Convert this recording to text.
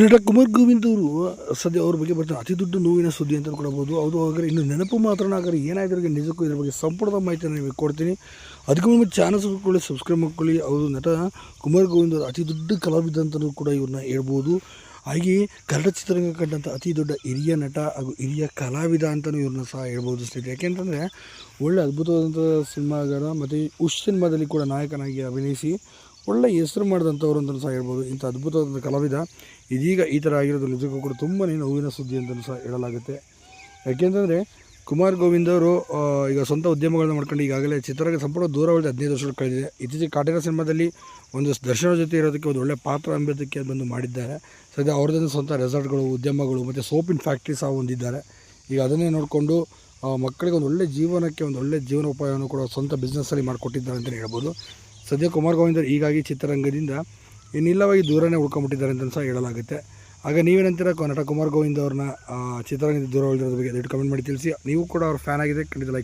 ನಟ ಕುಮಾರ್ ಗೋವಿಂದ್ ಅವರು, ಸದ್ಯ ಅವ್ರ ಬಗ್ಗೆ ಬರ್ತಾರೆ ಅತಿ ದೊಡ್ಡ ನೋವಿನ ಸುದ್ದಿ ಅಂತ ಕೊಡಬಹುದು ಅದು ಹಾಗಾದ್ರೆ ಇನ್ನು ನೆನಪು ಮಾತ್ರ ಹಾಗಾದ್ರೆ ಏನಾಯ್ತು ನಿಜಕ್ಕೂ ಇದ್ರ ಬಗ್ಗೆ ಸಂಪೂರ್ಣ ಮಾಹಿತಿಯನ್ನು ನಿಮಗೆ ಕೊಡ್ತೀನಿ. ಅದಕ್ಕೆ ಮುಂದೆ ಚಾನಲ್ ಸಬ್ಸ್ಕೊಳ್ಳಿ ಸಬ್ಸ್ಕ್ರೈಬ್ ಮಾಡ್ಕೊಳ್ಳಿ. ಅವರು ನಟ ಕುಮಾರ್ ಗೋವಿಂದ್ ಅವರು ಅತಿ ದೊಡ್ಡ ಕಲಾವಿದ ಅಂತಲೂ ಕೂಡ ಇವ್ರನ್ನ ಹೇಳ್ಬೋದು. ಹಾಗೆಯೇ ಕನ್ನಡ ಚಿತ್ರರಂಗ ಕಂಡಂಥ ಅತಿ ದೊಡ್ಡ ಹಿರಿಯ ನಟ ಹಾಗೂ ಹಿರಿಯ ಕಲಾವಿದ ಅಂತಲೂ ಇವ್ರನ್ನ ಸಹ ಹೇಳ್ಬೋದು ಸ್ನೇಹಿತರೆ. ಯಾಕೆಂತಂದರೆ ಒಳ್ಳೆ ಅದ್ಭುತವಾದಂಥ ಸಿನಿಮಾಗಾರ ಮತ್ತು ಉಷ್ ಸಿನಿಮಾದಲ್ಲಿ ಕೂಡ ನಾಯಕನಾಗಿ ಅಭಿನಯಿಸಿ ಒಳ್ಳೆ ಹೆಸರು ಮಾಡಿದಂಥವ್ರು ಅಂತಲೂ ಸಹ ಹೇಳ್ಬೋದು. ಇಂಥ ಅದ್ಭುತವಾದಂಥ ಕಲಾವಿದ. ಇದೀಗ ಈ ಥರ ಆಗಿರೋದು ನಿಜಕ್ಕೂ ಕೂಡ ತುಂಬಾ ನೋವಿನ ಸುದ್ದಿ ಅಂತಲೂ ಸಹ ಹೇಳಲಾಗುತ್ತೆ. ಯಾಕೆಂತಂದರೆ ಕುಮಾರ್ ಗೋವಿಂದ್ ಅವರು ಈಗ ಸ್ವಂತ ಉದ್ಯಮಗಳನ್ನ ಮಾಡ್ಕೊಂಡು ಈಗಾಗಲೇ ಚಿತ್ರರಂಗ ಸಂಪೂರ್ಣ ದೂರ ಉಳಿದ ಹದಿನೈದು ವರ್ಷಗಳು ಕಳೆದಿದೆ. ಇತ್ತೀಚೆಗೆ ಕಾಟಿನ ಸಿನಿಮಾದಲ್ಲಿ ಒಂದು ದರ್ಶನ ಜೊತೆ ಇರೋದಕ್ಕೆ ಒಂದು ಒಳ್ಳೆ ಪಾತ್ರ ಎಂಬುದಕ್ಕೆ ಬಂದು ಮಾಡಿದ್ದಾರೆ. ಸದ್ಯ ಅವ್ರದ್ದು ಸ್ವಂತ ರೆಸಾರ್ಟ್ಗಳು, ಉದ್ಯಮಗಳು, ಮತ್ತು ಸೋಪಿನ ಫ್ಯಾಕ್ಟ್ರಿ ಸಹ ಹೊಂದಿದ್ದಾರೆ. ಈಗ ಅದನ್ನೇ ನೋಡಿಕೊಂಡು ಮಕ್ಕಳಿಗೆ ಒಂದು ಒಳ್ಳೆ ಜೀವನಕ್ಕೆ, ಒಂದು ಒಳ್ಳೆ ಜೀವನೋಪಾಯವನ್ನು ಕೂಡ ಸ್ವಂತ ಬಿಸ್ನೆಸ್ಸಲ್ಲಿ ಮಾಡಿಕೊಟ್ಟಿದ್ದಾರೆ ಅಂತಲೇ ಹೇಳ್ಬೋದು. ಸದ್ಯ ಕುಮಾರ್ ಗೋವಿಂದರ್ ಹೀಗಾಗಿ ಚಿತ್ರರಂಗದಿಂದ ಇನ್ನಿಲ್ಲವಾಗಿ ದೂರನೇ ಉಳ್ಕೊಂಬಿಟ್ಟಿದ್ದಾರೆ ಅಂತ ಸಹ ಹೇಳಲಾಗುತ್ತೆ. ಆಗ ನೀವೇನಂತೀರ ನಟ ಕುಮಾರ್ ಗೋವಿಂದ್ ಅವ್ರನ್ನ ಚಿತ್ರರಂಗದಿಂದ ದೂರ ಉಳಿದಿರೋದ್ರ ಬಗ್ಗೆ? ದಯವಿಟ್ಟು ಕಮೆಂಟ್ ಮಾಡಿ, ತಿಳಿಸಿ. ನೀವು ಕೂಡ ಅವ್ರ ಫ್ಯಾನ್ ಆಗಿದೆ ಖಂಡಿತ ಲೈಕ್